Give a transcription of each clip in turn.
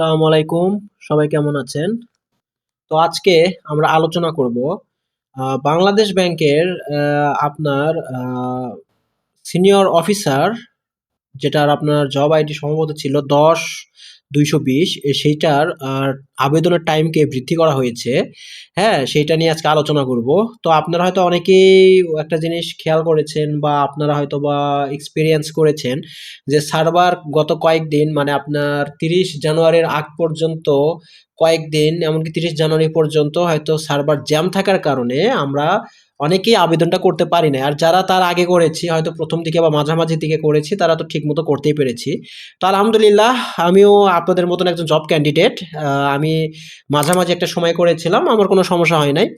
আসসালামু আলাইকুম। সবাই কেমন আছেন? তো আজকে আমরা আলোচনা করব বাংলাদেশ ব্যাংকের আপনার সিনিয়র অফিসার, যেটার আপনার জব আইডি সম্ভবত ছিল দশ দুইশো বিশ সেইটার আবেদনের টাইমকে বৃদ্ধি করা হয়েছে। হ্যাঁ সেটা নিয়ে আজকে আলোচনা করব। তো আপনারা হয়তো অনেকেই একটা জিনিস খেয়াল করেছেন বা আপনারা হয়তো বা এক্সপিরিয়েন্স করেছেন যে সার্ভার গত কয়েকদিন মানে আপনার তিরিশ জানুয়ারির আগ পর্যন্ত কয়েকদিন, এমনকি তিরিশ জানুয়ারি পর্যন্ত হয়তো সার্ভার জ্যাম থাকার কারণে আমরা অনেকেই আবেদনটা করতে পারি না আর যারা তার আগে করেছি, হয়তো প্রথম দিকে বা মাঝামাঝি দিকে করেছি, তারা তো ঠিক মতো করতেই পেরেছি। তো আলহামদুলিল্লাহ, আমিও আপনাদের মতন একজন জব ক্যান্ডিডেট আমি মাঝামাঝি একটা সময় করেছিলাম, আমার কোনো সমস্যা হয় নাই।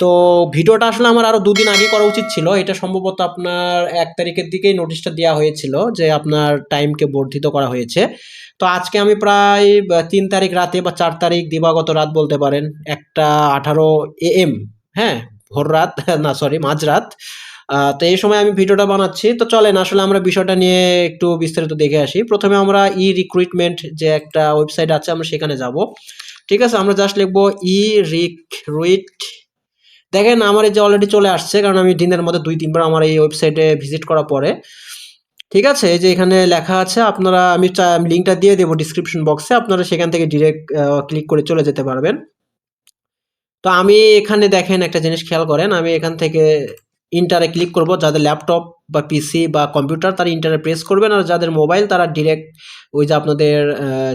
তো ভিডিওটা আসলে আমার আরও দুদিন আগে করা উচিত ছিল। এটা সম্ভবত আপনার এক তারিখের দিকেই নোটিশটা দেওয়া হয়েছিল যে আপনার টাইমকে বর্ধিত করা হয়েছে। তো আজকে আমি প্রায় তিন তারিখ রাতে বা চার তারিখ দিবাগত রাত বলতে পারেন, একটা আঠারো এ এম হ্যাঁ ভোর রাত, না সরি মাঝরাত তো এই সময় আমি ভিডিওটা বানাচ্ছি। তো চলেন, আসলে আমরা বিষয়টা নিয়ে একটু বিস্তারিত দেখে আসি। প্রথমে আমরা ই রিক্রুটমেন্ট যে একটা ওয়েবসাইট আছে, আমরা সেখানে যাব। ঠিক আছে, আমরা জাস্ট লিখব ই রিক্রুইট দেখেন, আমার এই যে অলরেডি চলে আসছে, কারণ আমি দিনের মধ্যে দুই, তিনবার আমার এই ওয়েবসাইটে ভিজিট করার পরে। ঠিক আছে? যে এখানে লেখা আছে, আপনারা, আমি লিঙ্কটা দিয়ে দেবো ডিসক্রিপশন বক্সে আপনারা সেখান থেকে ডিরেক্ট ক্লিক করে চলে যেতে পারবেন। তো আমি এখানে দেখেন একটা জিনিস খেয়াল করেন, আমি এখান থেকে ইন্টারে ক্লিক করব, যাদের ল্যাপটপ বা পিসি বা কম্পিউটার তারা ইন্টারে প্রেস করবেন, আর যাদের মোবাইল তারা ডিরেক্ট ওই যে আপনাদের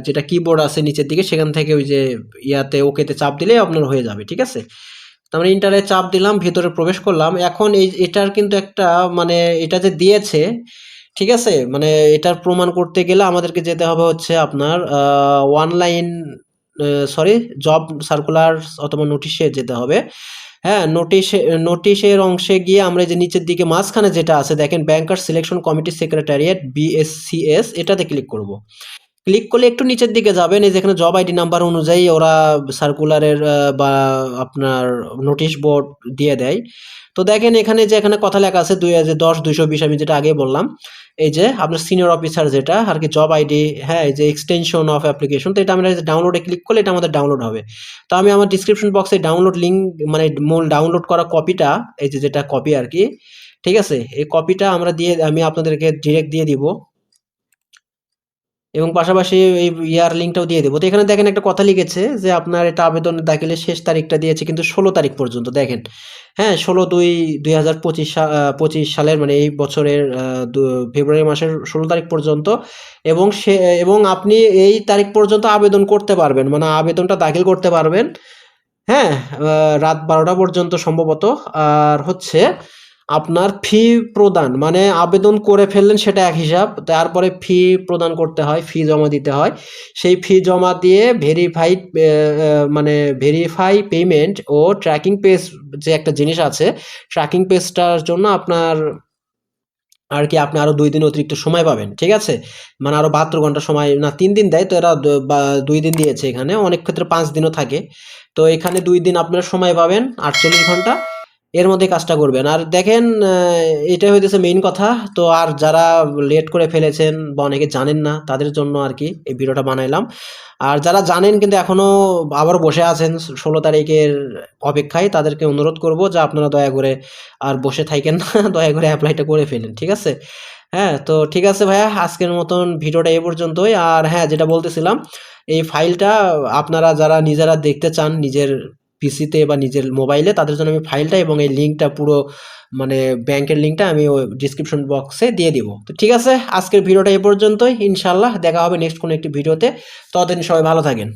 যেটা কিবোর্ড আছে নিচের দিকে, সেখান থেকে ওই যে ইয়াতে ওকেতে চাপ দিলে আপনার হয়ে যাবে, ঠিক আছে? তো আমরা ইন্টারে চাপ দিলাম, ভেতরে প্রবেশ করলাম। এখন এই, এটার কিন্তু একটা মানে এটা যে দিয়েছে ঠিক আছে? মানে এটার প্রমাণ করতে গেলে আমাদেরকে যেতে হবে হচ্ছে আপনার অনলাইন সরি জব সার্কুলার অথবা নোটিশে যেতে হবে। হ্যাঁ নোটিশে নোটিশের অংশে গিয়ে আমরা যে নিচের দিকে মাঝখানে যেটা আছে, দেখেন banker selection committee secretariat BSCS এটাতে ক্লিক করব। ক্লিক করলে একটু নিচের দিকে যাবেন, এই যেখানে জব আইডি নাম্বার অনুযায়ী ওরা সার্কুলারের বা আপনার নোটিশ বোর্ড দিয়ে দেয়। তো দেখেন এখানে যে এখানে কথা লেখা আছে দুই হাজার দশ, দুইশো বিশ, আমি যেটা আগে বললাম, এই যে আপনার সিনিয়র অফিসার যেটা, আর কি জব আইডি হ্যাঁ এই যে এক্সটেনশন অফ অ্যাপ্লিকেশন তো এটা আমরা ডাউনলোডে ক্লিক করলে এটা আমাদের ডাউনলোড হবে। তো আমি আমার ডিসক্রিপশন বক্সে ডাউনলোড লিঙ্ক মানে মূল ডাউনলোড করা কপিটা এই যে যেটা কপি আর কি, ঠিক আছে? এই কপিটা আমরা দিয়ে, আমি আপনাদেরকে ডিরেক্ট দিয়ে দিব। এবং পাশাপাশি এই ইয়ার লিঙ্কটাও দিয়ে দেবো। তো এখানে দেখেন একটা কথা লিখেছে যে আপনার এটা আবেদন দাখিলের শেষ তারিখটা দিয়েছে কিন্তু ষোলো তারিখ পর্যন্ত, দেখেন। হ্যাঁ ষোলো দুই দুই হাজার পঁচিশ পঁচিশ সালের মানে এই বছরের ফেব্রুয়ারি মাসের ষোলো তারিখ পর্যন্ত এবং সে, এবং আপনি এই তারিখ পর্যন্ত আবেদন করতে পারবেন মানে আবেদনটা দাখিল করতে পারবেন। হ্যাঁ রাত বারোটা পর্যন্ত সম্ভবত। আর হচ্ছে আপনার ফি প্রদান মানে আবেদন করে ফেললেন সেটা এক হিসাব, তারপরে ফি প্রদান করতে হয় ফি জমা দিতে হয়। সেই ফি জমা দিয়ে ভেরিফাইড মানে ভেরিফাই পেমেন্ট ও ট্র্যাকিং পেজ যে একটা জিনিস আছে ট্র্যাকিং পেজটার জন্য আপনার আর কি আপনি আরও দুই দিন অতিরিক্ত সময় পাবেন, ঠিক আছে? মানে আরও বাহাত্তর ঘণ্টা সময়, না, তিন দিন দেয়, তো এরা দুই দিন দিয়েছে এখানে, অনেক ক্ষেত্রে পাঁচ দিনও থাকে। তো এখানে দুই দিন আপনারা সময় পাবেন, আটচল্লিশ ঘণ্টা। এর মধ্যে কাজটা করবেন। আর দেখেন এটাই হইতেছে মেইন কথা। তো আর যারা লেট করে ফেলেছেন বা অনেকে জানেন না, তাদের জন্য আর কি এই ভিডিওটা বানাইলাম। আর যারা জানেন কিন্তু এখনও আবার বসে আছেন, ষোলো তারিখের অপেক্ষায়, তাদেরকে অনুরোধ করব যে আপনারা দয়া করে আর বসে থাকেন না, দয়া করে অ্যাপ্লাইটা করে ফেলেন, ঠিক আছে? হ্যাঁ তো ঠিক আছে ভাইয়া, আজকের মতন ভিডিওটা এ পর্যন্তই। আর হ্যাঁ যেটা বলতেছিলাম, এই ফাইলটা আপনারা যারা নিজেরা দেখতে চান, নিজের পিসিতে বা নিজের মোবাইলে তাদের জন্য আমি ফাইলটা এবং এই লিঙ্কটা পুরো মানে ব্যাংকের লিঙ্কটা আমি ওই ডিসক্রিপশন বক্সে দিয়ে দিব। তো ঠিক আছে, আজকের ভিডিওটা এই পর্যন্তই। ইনশাল্লাহ দেখা হবে নেক্সট কোনো একটি ভিডিওতে। ততদিন সবাই ভালো থাকেন।